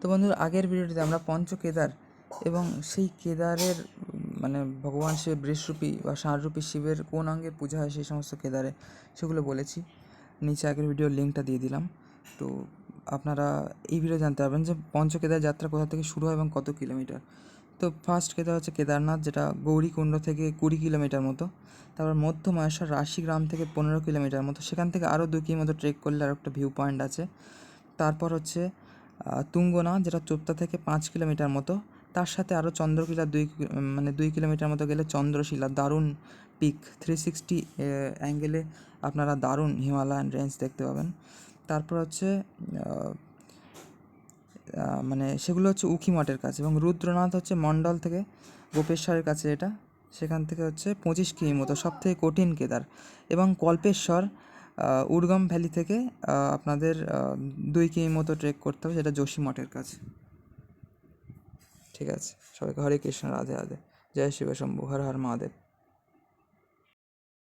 তো বন্ধুরা, আগের ভিডিওটিতে আমরা পঞ্চ কেদার এবং সেই কেদারের মানে ভগবান শিব বৃষরূপী বা ষাঁড়রূপী শিবের কোন অঙ্গের পূজা হয় সেই সমস্ত কেদারে সেগুলো বলেছি। নিচে আগের ভিডিওর লিঙ্কটা দিয়ে দিলাম। তো আপনারা এই ভিডিও জানতে পারবেন যে পঞ্চ কেদার যাত্রা কোথা থেকে শুরু হয় এবং কত কিলোমিটার। তো ফার্স্ট কেদার হচ্ছে কেদারনাথ, যেটা গৌরীকুণ্ড থেকে কুড়ি কিলোমিটার মতো। তারপর মধ্য মহেশ্বর রাশি গ্রাম থেকে পনেরো কিলোমিটার মতো। সেখান থেকে আরও দু কিমি মতো ট্রেক করলে আর একটা ভিউ পয়েন্ট আছে। তারপর হচ্ছে আহ, তুঙ্গনাথ যেটা চোপতা থেকে পাঁচ কিলোমিটার মতো তার সাথে আরও চন্দ্রকিলা দুই মানে দুই কিলোমিটার মতো গেলে চন্দ্রশিলা দারুণ পিক থ্রি সিক্সটি অ্যাঙ্গেলে আপনারা দারুণ হিমালয়ান রেঞ্জ দেখতে পাবেন। তারপর হচ্ছে মানে সেগুলো হচ্ছে উখি মঠের কাছে এবং রুদ্রনাথ হচ্ছে মণ্ডল থেকে গোপেশ্বরের কাছে এটা। সেখান থেকে হচ্ছে পঁচিশ কিমি মতো সব থেকে কঠিন কেদার এবং কল্পেশ্বর উর্গম ভ্যালি থেকে আপনাদের দুই কিমি মতো ট্রেক করতে হবে, সেটা যোশী মঠের কাছে। ঠিক আছে? সবাইকে হরে কৃষ্ণ, রাধে রাধে। জয় শিব শম্ভু, হর হর মহাদেব।